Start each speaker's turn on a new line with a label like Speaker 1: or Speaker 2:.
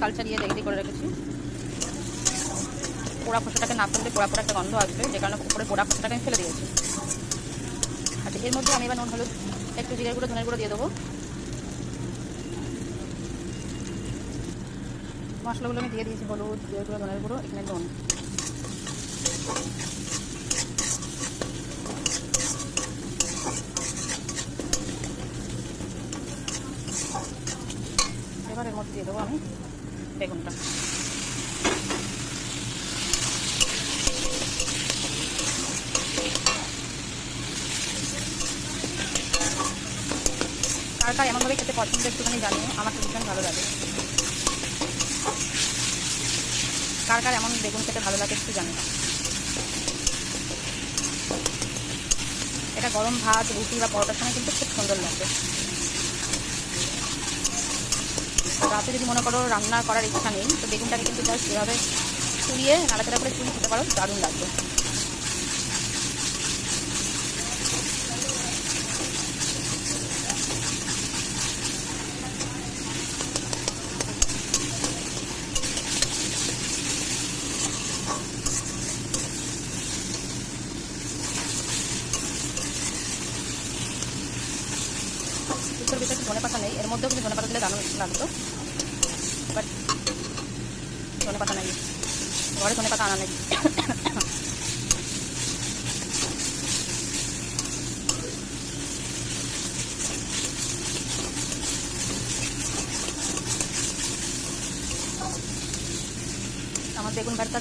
Speaker 1: চাল চালিয়ে রেডি করে রেখেছি। পোড়া খোসাটাকে না করলে পোড়া পোড়া একটা গন্ধ আসবে, যে কারণে উপরে পোড়া খোসাটাকে আমি ফেলে দিয়েছি। আচ্ছা এর মধ্যে আমি এবার নুন, হলুদ, একটু জিরে গুঁড়ো, ধনের গুঁড়ো দিয়ে দেবো। মশলাগুলো আমি দিয়ে দিয়েছি, হলুদ জিরে গুঁড়ো, ধনের গুঁড়ো, এখানে নুন। এবার এর মধ্যে দিয়ে দেবো আমি বেগুনটা। কার কার এমনভাবে খেতে পছন্দ, একটুখানি জানিও, আমার তো ভীষণ ভালো লাগে। কার কার এমন বেগুন খেতে ভালো লাগে, একটু জানিও। এটা গরম ভাত, রুটি বা পরোটার সময় কিন্তু খুব সুন্দর লাগবে রাতে যদি মনে করো রান্না করার ইচ্ছা নেই, তো বেগুনটাকে কিন্তু জাস্ট এভাবে চুরিয়ে নাড়াচাড়া করে চুরি খেতে পারো, দারুণ লাগবে। ভিতরে ধনে পাতা নেই, এর মধ্যেও কিন্তু ধনে পাতা দিলে দারুণ লাগতো। বাট ধনে পাতা নাকি ঘরে ধনে পাতা আনা নাকি আমার বেগুন ভর্তা